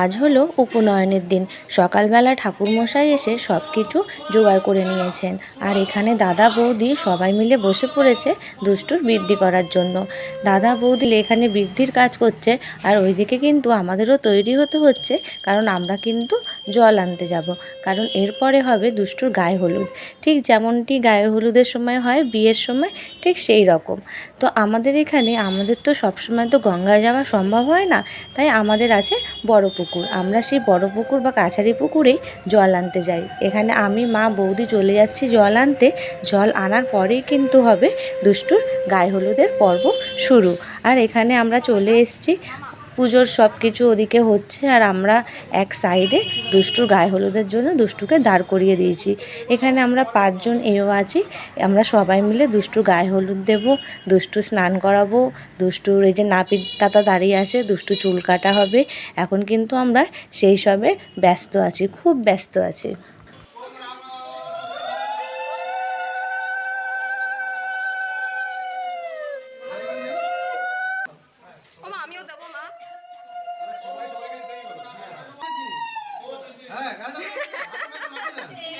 আজ হলো উপনয়নের দিন। সকালবেলা ঠাকুরমশাই এসে সব কিছু জোগাড় করে নিয়েছেন। আর এখানে দাদা বৌদি সবাই মিলে বসে পড়েছে দুষ্টুর বৃদ্ধি করার জন্য। দাদা বৌদি এখানে বৃদ্ধির কাজ করছে আর ওইদিকে কিন্তু আমাদেরও তৈরি হতে হচ্ছে, কারণ আমরা কিন্তু জল আনতে যাব। কারণ এরপরে হবে দুষ্টুর গায়ে হলুদ। ঠিক যেমনটি গায়ে হলুদের সময় হয়, বিয়ের সময় ঠিক সেই রকম। তো আমাদের এখানে, আমাদের তো সবসময় তো গঙ্গায় যাওয়া সম্ভব হয় না, তাই আমাদের আছে বড় পুকুর। আমরা সেই বড় পুকুর বা কাছারি পুকুরে জল আনতে যাই। এখানে আমি, মা, বৌদি চলে যাচ্ছি জল আনতে। জল আনার পরেই কিন্তু হবে দুষ্টুর গায়ে হলুদের পর্ব শুরু। আর এখানে আমরা চলে এসেছি পুজোর সব কিছু ওদিকে হচ্ছে আর আমরা এক সাইডে দুষ্টুর গায়ে হলুদের জন্য দুষ্টুকে দাঁড় করিয়ে দিয়েছি। এখানে আমরা পাঁচজন এও আছি। আমরা সবাই মিলে দুষ্টুর গায়ে হলুদ দেব, দুষ্টু স্নান করাবো, দুষ্টুর এই যে নাপিত দাদা দাঁড়িয়ে আছে, দুষ্টু চুল কাটা হবে। এখন কিন্তু আমরা সেই সবে ব্যস্ত আছি, খুব ব্যস্ত আছি। やらない。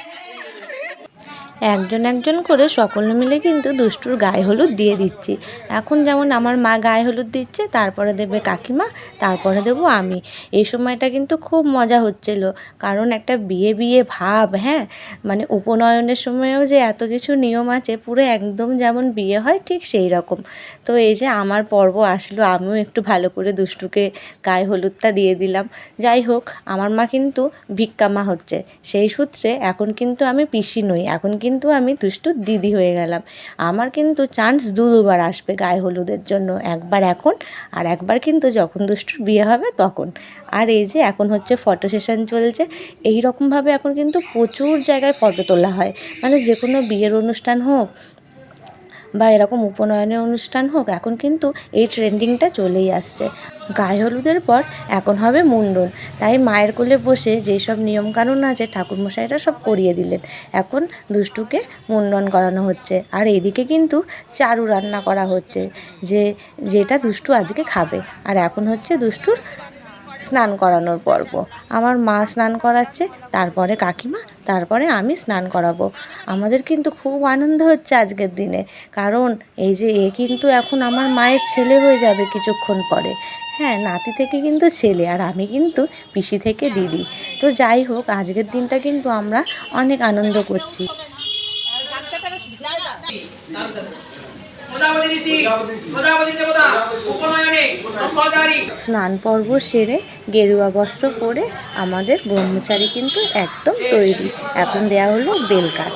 একজন একজন করে সকলে মিলে কিন্তু দুষ্টুর গায়ে হলুদ দিয়ে দিচ্ছি। এখন যেমন আমার মা গায়ে হলুদ দিচ্ছে, তারপরে দেবে কাকিমা, তারপরে দেবো আমি। এই সময়টা কিন্তু খুব মজা হচ্ছিল। কারণ একটা বিয়ে বিয়ে ভাব হ্যাঁ? মানে উপনয়নের সময়ও যে এত কিছু নিয়ম আছে, পুরো একদম যেমন বিয়ে হয় ঠিক সেই রকম। তো এই যে আমার পর্ব আসলো, আমিও একটু ভালো করে দুষ্টুকে গায়ে হলুদটা দিয়ে দিলাম। যাই হোক, আমার মা কিন্তু ভিক্ষামা হচ্ছে। সেই সূত্রে এখন কিন্তু আমি পিসি নই। এখন কিন্তু আমি দুষ্টু দিদি হয়ে গেলাম। আমার কিন্তু চান্স দু দুবার আসবে গায়ে হলুদের জন্য, একবার এখন আর একবার কিন্তু যখন দুষ্টুর বিয়ে হবে তখন। আর এই যে এখন হচ্ছে ফটো সেশন চলছে এই রকমভাবে এখন কিন্তু প্রচুর জায়গায় ফটো তোলা হয়। মানে যে কোনো বিয়ের অনুষ্ঠান হোক বা এরকম উপনয়নের অনুষ্ঠান হোক, এখন কিন্তু এই ট্রেন্ডিংটা চলেই আসছে। গায়ে হলুদের পর এখন হবে মুন্ডন। তাই মায়ের কোলে বসে যেই সব নিয়মকানুন আছে, ঠাকুরমশাইরা সব করিয়ে দিলেন। এখন দুষ্টুকে মুন্ডন করানো হচ্ছে। আর এদিকে কিন্তু চারু রান্না করা হচ্ছে, যে, যেটা দুষ্টু আজকে খাবে। আর এখন হচ্ছে দুষ্টুর স্নান করানোর পর্ব। আমার মা স্নান করাচ্ছে, তারপরে কাকিমা, তারপরে আমি স্নান করাবো। আমাদের কিন্তু খুব আনন্দ হচ্ছে আজকের দিনে। কারণ এই যে এ কিন্তু এখন আমার মায়ের ছেলে হয়ে যাবে কিছুক্ষণ পরে। হ্যাঁ নাতি থেকে কিন্তু ছেলে, আর আমি কিন্তু পিসি থেকে দিদি। তো যাই হোক, আজকের দিনটা কিন্তু আমরা অনেক আনন্দ করছি। স্নান পর্ব সেরে গেরুয়া বস্ত্র পরে আমাদের ব্রহ্মচারী কিন্তু একদম তৈরি। এখন দেয়া হলো বেলকাঠ।